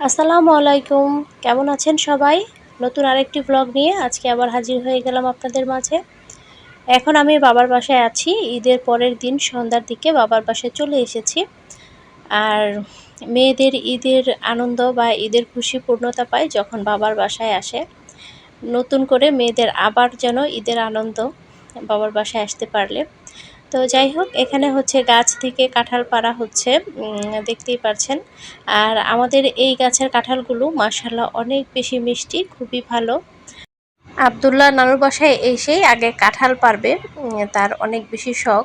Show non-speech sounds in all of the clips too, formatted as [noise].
আসসালামু আলাইকুম। কেমন আছেন সবাই? নতুন আরেকটি ব্লগ নিয়ে আজকে আবার হাজির হয়ে গেলাম আপনাদের মাঝে। এখন আমি বাবার বাসায় আছি। ঈদের পরের দিন সন্ধ্যার দিকে বাবার বাসায় চলে এসেছি। আর মেয়েদের ঈদের আনন্দ বা ঈদের খুশি পূর্ণতা পায় যখন বাবার বাসায় আসে। নতুন করে মেয়েদের আবার যেন ঈদের আনন্দ বাবার বাসায় আসতে পারলে। তো যাই হোক, এখানে হচ্ছে গাছ থেকে কাঁঠাল পাড়া হচ্ছে দেখতেই পাচ্ছেন আর আমাদের এই গাছের কাঁঠালগুলো মাসাল্লাহ অনেক বেশি মিষ্টি, খুবই ভালো। আবদুল্লাহ নানুর বাসায় এসেই আগে কাঁঠাল পারবে তার অনেক বেশি শখ।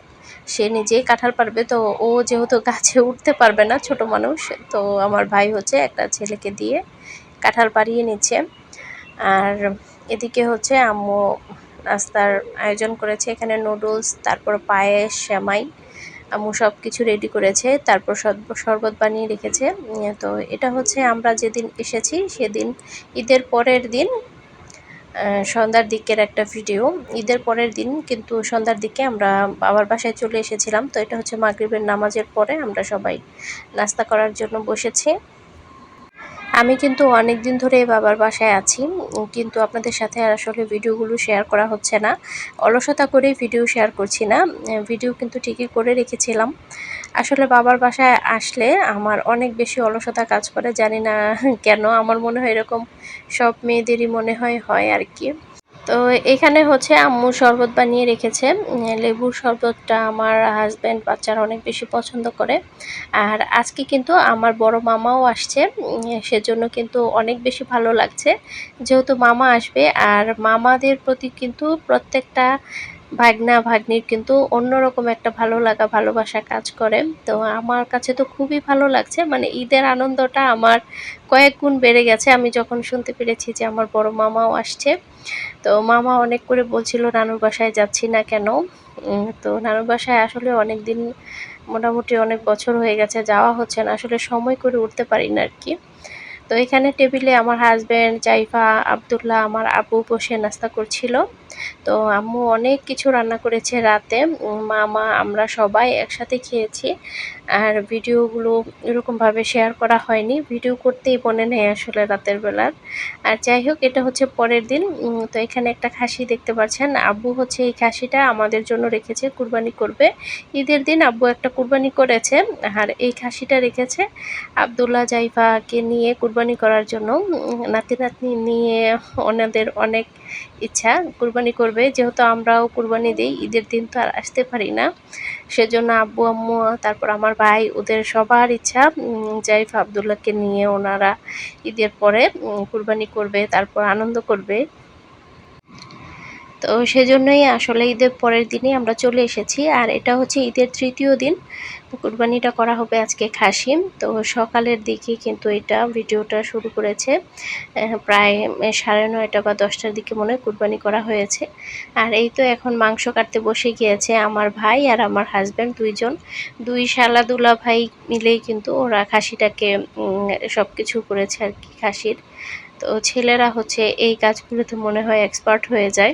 সে নিজেই কাঁঠাল পারবে তো ও যেহেতু গাছে উঠতে পারবে না, ছোট মানুষ, তো আমার ভাই হচ্ছে একটা ছেলেকে দিয়ে কাঁঠাল পাড়িয়ে নিচ্ছে। আর এদিকে হচ্ছে আম্মু নাস্তার আয়োজন করেছে। এখানে নুডলস, তারপর পায়েস শ্যামাই আম্মু সব কিছু রেডি করেছে। তারপর শরবত বানিয়ে রেখেছে। তো এটা হচ্ছে আমরা যেদিন এসেছি, সেদিন ঈদের পরের দিন সন্ধ্যার দিকের একটা ভিডিও ঈদের পরের দিন কিন্তু সন্ধ্যার দিকে আমরা বাবার বাসায় চলে এসেছিলাম। তো এটা হচ্ছে মাগরীবের নামাজের পরে আমরা সবাই নাস্তা করার জন্য বসেছি। আমি কিন্তু অনেক দিন ধরে বাবার বাসায় আছি। কিন্তু আপনাদের সাথে আর আসলে ভিডিওগুলো শেয়ার করা হচ্ছে না। অলসতা করে ভিডিও শেয়ার করছি না। ভিডিও কিন্তু ঠিকই করে রেখেছিলাম। আসলে বাবার বাসায় আসলে আমার অনেক বেশি অলসতা কাজ করে। জানি না কেন, আমার মনে হয় এরকম সব মেয়েদেরই মনে হয় হয় আর কি। তো এখানে হচ্ছে আম্মু শরবত বানিয়ে রেখেছে। লেবুর শরবতটা আমার হাজব্যান্ড বাচ্চারা অনেক বেশি পছন্দ করে। আর আজকে কিন্তু আমার বড় মামাও আসছে। সেজন্য কিন্তু অনেক বেশি ভালো লাগছে। যেহেতু মামা আসবে, আর মামাদের প্রতি কিন্তু প্রত্যেকটা ভাগনা, ভাগ্নির কিন্তু অন্যরকম একটা ভালো লাগা, ভালোবাসা কাজ করে। তো আমার কাছে তো খুবই ভালো লাগছে। মানে ঈদের আনন্দটা আমার কয়েক গুণ বেড়ে গেছে। আমি যখন শুনতে পেরেছি যে আমার বড় মামাও আসছে, তো মামা অনেক করে বলছিল, নানুর বাসায় যাচ্ছি না কেন? তো নানুর বাসায় আসলে অনেক দিন মোটামুটি অনেক বছর হয়ে গেছে, যাওয়া হচ্ছে না। আসলে সময় করে উঠতে পারি না আর কি। তো এখানে টেবিলে আমার হাজব্যান্ড জাইফা, আবদুল্লাহ, আমার আব্বু বসে নাস্তা করছিল। তো আম্মু অনেক কিছু রান্না করেছে রাতে। মামা, আমরা সবাই একসাথে খেয়েছি। আর ভিডিওগুলো এরকমভাবে শেয়ার করা হয়নি। ভিডিও করতেই মনে নেই আসলে রাতের বেলার। আর যাই হোক, এটা হচ্ছে পরের দিন। তো এখানে একটা খাসি দেখতে পাচ্ছেন। আব্বু হচ্ছে এই খাসিটা আমাদের জন্য রেখেছে, কুরবানি করবে। ঈদের দিন আব্বু একটা কুরবানি করেছে, আর এই খাসিটা রেখেছে আবদুল্লাহ জাইফাকে নিয়ে কুরবানি করার জন্য। নাতি নাতনি নিয়ে ওনাদের অনেক ইচ্ছা। কুরবানি করবে। যেহেতু আমরাও কুরবানি দিই, ঈদের দিন তো আর আসতে পারি না। সেজন্য আব্বু, আম্মু, তারপর আমার ভাই, ওদের সবার ইচ্ছা জাইফ আবদুল্লাহকে নিয়ে ওনারা ঈদের পরে কুরবানি করবে, তারপর আনন্দ করবে। তো সেজন্যই আসলে ঈদের পরের দিনই আমরা চলে এসেছি। আর এটা হচ্ছে ঈদের তৃতীয় দিন। কুরবানিটা করা হবে আজকে খাসিম। তো সকালের দিকে কিন্তু এটা ভিডিওটা শুরু করেছে। প্রায় সাড়ে নয়টা বা দশটার দিকে মনে হয় কুরবানি করা হয়েছে। আর এই তো এখন মাংস কাটতে বসে গিয়েছে আমার ভাই আর আমার হাজব্যান্ড দুইজন। দুই শালাদুলা ভাই মিলেই কিন্তু ওরা খাসিটাকে সব কিছু করেছে আর কি খাসির। তো ছেলেরা হচ্ছে এই কাজগুলোতে মনে হয় এক্সপার্ট হয়ে যায়।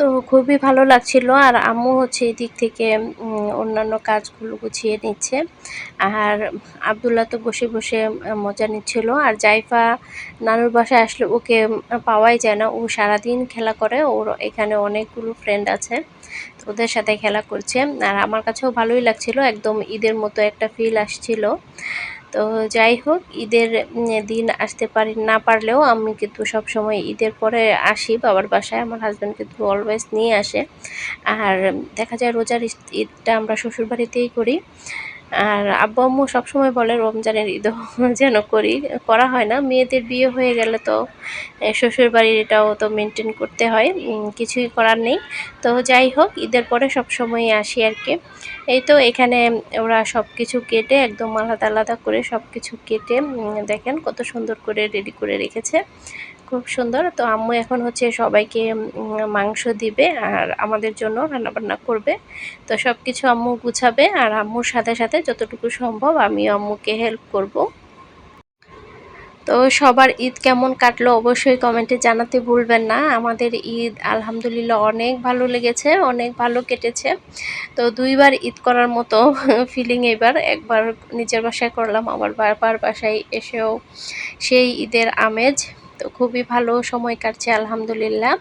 তো খুবই ভালো লাগছিল আর আম্মু হচ্ছে এই দিক থেকে অন্যান্য কাজগুলো গুছিয়ে নিচ্ছে। আর আবদুল্লাহ তো বসে বসে মজা নিচ্ছিল। আর জাইফা নানুর বাসায় আসলে ওকে পাওয়াই যায় না। ও সারাদিন খেলা করে। ওর এখানে অনেকগুলো ফ্রেন্ড আছে ওদের সাথে খেলা করছে। আর আমার কাছেও ভালোই লাগছিল। একদম ঈদের মতো একটা ফিল আসছিল। তো যাই হোক, ঈদের দিন আসতে পারি, না পারলেও আমি কিন্তু সব সময় ঈদের পরে আসি। বাবার বাসায় আমার হাজব্যান্ড কিন্তু অলওয়েজ নিয়ে আসে। আর দেখা যায় রোজার ঈদটা আমরা শ্বশুরবাড়িতেই করি। আর আব্বু আম্মু সবসময় বলে, রমজানের ঈদ [laughs] যেন করি। করা হয় না। মেয়েদের বিয়ে হয়ে গেলে তো শ্বশুর বাড়ির এটাও তো মেনটেন করতে হয়। কিছুই করার নেই। তো যাই হোক, ঈদের পরে সব সময় আসি আর কি। এই তো এখানে ওরা সব কিছু কেটে, একদম আলাদা আলাদা করে সব কিছু কেটে দেখেন কত সুন্দর করে রেডি করে রেখেছে। খুব সুন্দর। তো আম্মু এখন হচ্ছে সবাইকে মাংস দিবে আর আমাদের জন্য রান্নাবান্না করবে। তো সব কিছু আম্মু গুছাবে আর আম্মুর সাথে সাথে যতটুকু সম্ভব আমি আম্মুকে হেল্প করব। তো সবার ঈদ কেমন কাটলো অবশ্যই কমেন্টে জানাতে ভুলবেন না। আমাদের ঈদ আলহামদুলিল্লাহ অনেক ভালো লেগেছে, অনেক ভালো কেটেছে। তো দুইবার ঈদ করার মতো [laughs] ফিলিং এবার। একবার নিজের বাসায় করলাম, আবার বারবার বাসায় এসেও সেই ঈদের আমেজ। তো খুবই ভালো সময় কাটছে আলহামদুলিল্লাহ।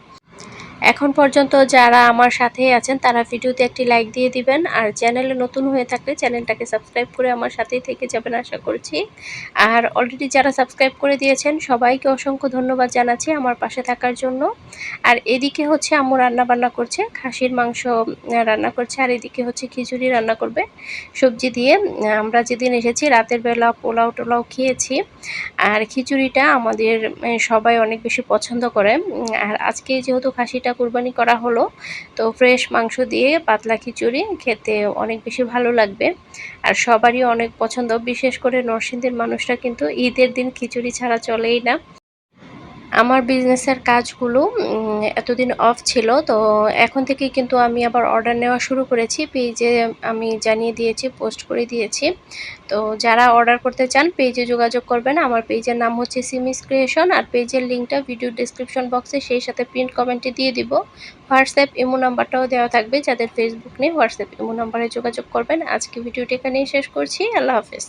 এখন পর্যন্ত যারা আমার সাথে আছেন, তারা ভিডিওতে একটি লাইক দিয়ে দিবেন। আর চ্যানেলে নতুন হয়ে থাকলে চ্যানেলটাকে সাবস্ক্রাইব করে আমার সাথেই থেকে যাবেন আশা করছি। আর অলরেডি যারা সাবস্ক্রাইব করে দিয়েছেন, সবাইকে অসংখ্য ধন্যবাদ জানাচ্ছি আমার পাশে থাকার জন্য। আর এদিকে হচ্ছে আম্মু রান্না বান্না করছে, খাসির মাংস রান্না করছে। আর এদিকে হচ্ছে খিচুড়ি রান্না করবে। সবজি দিয়ে আমরা যেদিন এসেছি, রাতের বেলা পোলাও টোলাও খেয়েছি। আর খিচুড়িটা আমাদের সবাই অনেক বেশি পছন্দ করে। আর আজকে যেহেতু খাসিটা ঈদটা কুরবানি করা হলো। তো ফ্রেশ মাংস দিয়ে পাতলা খিচুড়ি খেতে অনেক বেশি ভালো লাগবে। আর সবারই অনেক পছন্দ। বিশেষ করে নরসিংদীর মানুষরা কিন্তু ঈদের দিন খিচুড়ি ছাড়া চলেই না। আমার বিজনেসের কাজগুলো এতদিন অফ ছিল, তো এখন থেকে কিন্তু আমি আবার অর্ডার নেওয়া শুরু করেছি। পেজে আমি জানিয়ে দিয়েছি পোস্ট করে দিয়েছি। তো যারা অর্ডার করতে চান পেজে যোগাযোগ করবেন। আমার পেজের নাম হচ্ছে সিমিস ক্রিয়েশন আর পেজের লিঙ্কটা ভিডিও ডিসক্রিপশন বক্সে সেই সাথে প্রিন্ট কমেন্টে দিয়ে দিব। হোয়াটসঅ্যাপ ইমো নাম্বারটাও দেওয়া থাকবে। যাদের ফেসবুক নেই হোয়াটসঅ্যাপ ইমো নাম্বারে যোগাযোগ করবেন। আজকে ভিডিওটি এখানেই শেষ করছি। আল্লাহ হাফেজ।